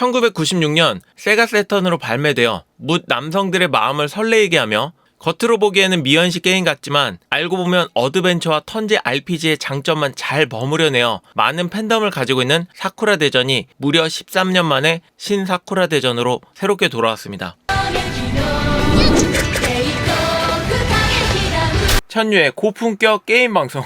1996년 세가 세턴으로 발매되어 묻 남성들의 마음을 설레이게 하며 겉으로 보기에는 미연시 게임 같지만 알고 보면 어드벤처와 턴제 RPG의 장점만 잘 버무려내어 많은 팬덤을 가지고 있는 사쿠라 대전이 무려 13년 만에 신 사쿠라 대전으로 새롭게 돌아왔습니다. 천유의 고품격 게임 방송.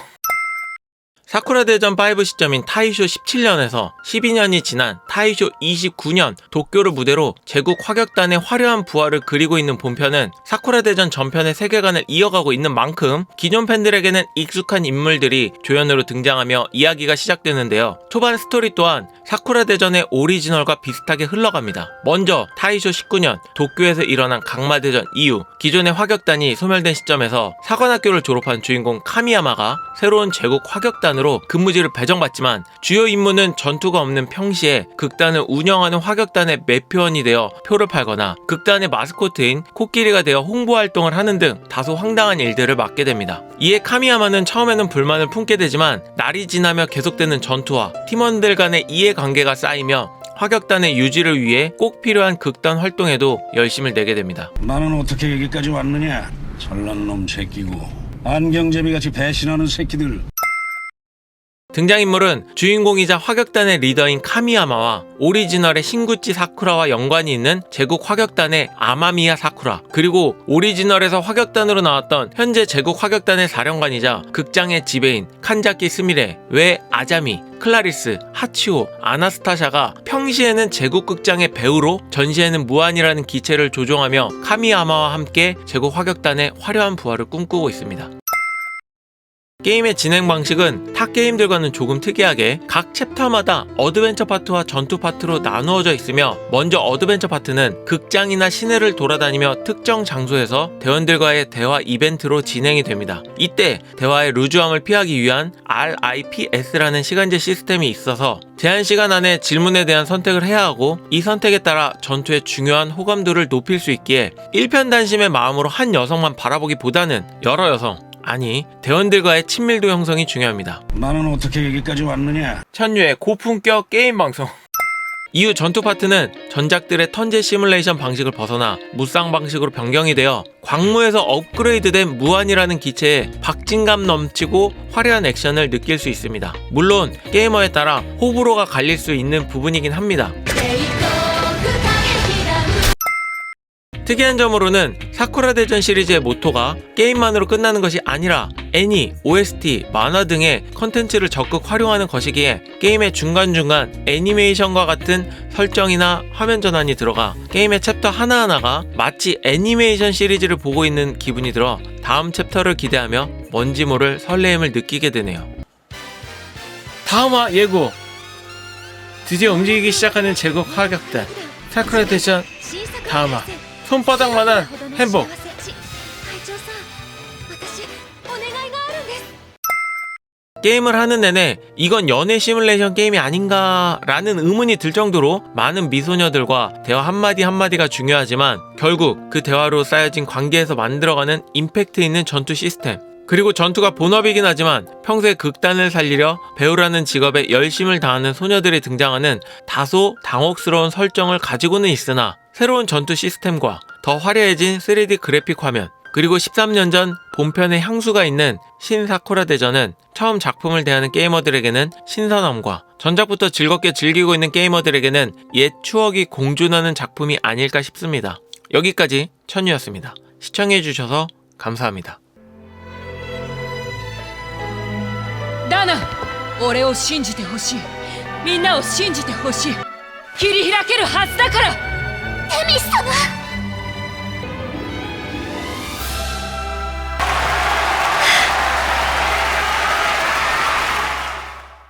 사쿠라 대전 5 시점인 타이쇼 17년에서 12년이 지난 타이쇼 29년 도쿄를 무대로 제국 화격단의 화려한 부활을 그리고 있는 본편은 사쿠라 대전 전편의 세계관을 이어가고 있는 만큼 기존 팬들에게는 익숙한 인물들이 조연으로 등장하며 이야기가 시작되는데요. 초반 스토리 또한 사쿠라 대전의 오리지널과 비슷하게 흘러갑니다. 먼저 타이쇼 19년 도쿄에서 일어난 강마 대전 이후 기존의 화격단이 소멸된 시점에서 사관학교를 졸업한 주인공 카미야마가 새로운 제국 화격단으로 근무지를 배정받지만 주요 임무는 전투가 없는 평시에 극단을 운영하는 화격단의 매표원이 되어 표를 팔거나 극단의 마스코트인 코끼리가 되어 홍보 활동을 하는 등 다소 황당한 일들을 맡게 됩니다. 이에 카미야마는 처음에는 불만을 품게 되지만 날이 지나며 계속되는 전투와 팀원들 간의 이해관계가 쌓이며 화격단의 유지를 위해 꼭 필요한 극단 활동에도 열심을 내게 됩니다. 나는 어떻게 여기까지 왔느냐? 잘난 놈 새끼고 안경제비 같이 배신하는 새끼들 등장인물은 주인공이자 화격단의 리더인 카미야마와 오리지널의 신구치 사쿠라와 연관이 있는 제국 화격단의 아마미야 사쿠라 그리고 오리지널에서 화격단으로 나왔던 현재 제국 화격단의 사령관이자 극장의 지배인 칸자키 스미레, 외 아자미, 클라리스, 하치오, 아나스타샤가 평시에는 제국 극장의 배우로 전시에는 무한이라는 기체를 조종하며 카미야마와 함께 제국 화격단의 화려한 부활을 꿈꾸고 있습니다. 게임의 진행 방식은 타 게임들과는 조금 특이하게 각 챕터마다 어드벤처 파트와 전투 파트로 나누어져 있으며 먼저 어드벤처 파트는 극장이나 시내를 돌아다니며 특정 장소에서 대원들과의 대화 이벤트로 진행이 됩니다. 이때 대화의 루즈함을 피하기 위한 RIPS라는 시간제 시스템이 있어서 제한 시간 안에 질문에 대한 선택을 해야 하고 이 선택에 따라 전투의 중요한 호감도를 높일 수 있기에 일편단심의 마음으로 한 여성만 바라보기보다는 여러 여성 아니 대원들과의 친밀도 형성이 중요합니다. 나는 어떻게 여기까지 왔느냐? 천유의 고품격 게임 방송. 이후 전투 파트는 전작들의 턴제 시뮬레이션 방식을 벗어나 무쌍 방식으로 변경이 되어 광무에서 업그레이드된 무한이라는 기체에 박진감 넘치고 화려한 액션을 느낄 수 있습니다. 물론 게이머에 따라 호불호가 갈릴 수 있는 부분이긴 합니다. 특이한 점으로는 사쿠라 대전 시리즈의 모토가 게임만으로 끝나는 것이 아니라 애니, OST, 만화 등의 컨텐츠를 적극 활용하는 것이기에 게임의 중간중간 애니메이션과 같은 설정이나 화면 전환이 들어가 게임의 챕터 하나하나가 마치 애니메이션 시리즈를 보고 있는 기분이 들어 다음 챕터를 기대하며 뭔지 모를 설레임을 느끼게 되네요. 다음화 예고. 드디어 움직이기 시작하는 제국 화격단 사쿠라 대전 다음화 손바닥만한 행복. 게임을 하는 내내 이건 연애 시뮬레이션 게임이 아닌가 라는 의문이 들 정도로 많은 미소녀들과 대화 한마디 한마디가 중요하지만 결국 그 대화로 쌓여진 관계에서 만들어가는 임팩트 있는 전투 시스템. 그리고 전투가 본업이긴 하지만 평소에 극단을 살리려 배우라는 직업에 열심을 다하는 소녀들이 등장하는 다소 당혹스러운 설정을 가지고는 있으나 새로운 전투 시스템과 더 화려해진 3D 그래픽 화면 그리고 13년 전 본편의 향수가 있는 신사쿠라 대전은 처음 작품을 대하는 게이머들에게는 신선함과 전작부터 즐겁게 즐기고 있는 게이머들에게는 옛 추억이 공존하는 작품이 아닐까 싶습니다. 여기까지 천유였습니다. 시청해주셔서 감사합니다. ダナ俺を信じてほしいみんなを信じてほしい切り開けるはずだから エミス様。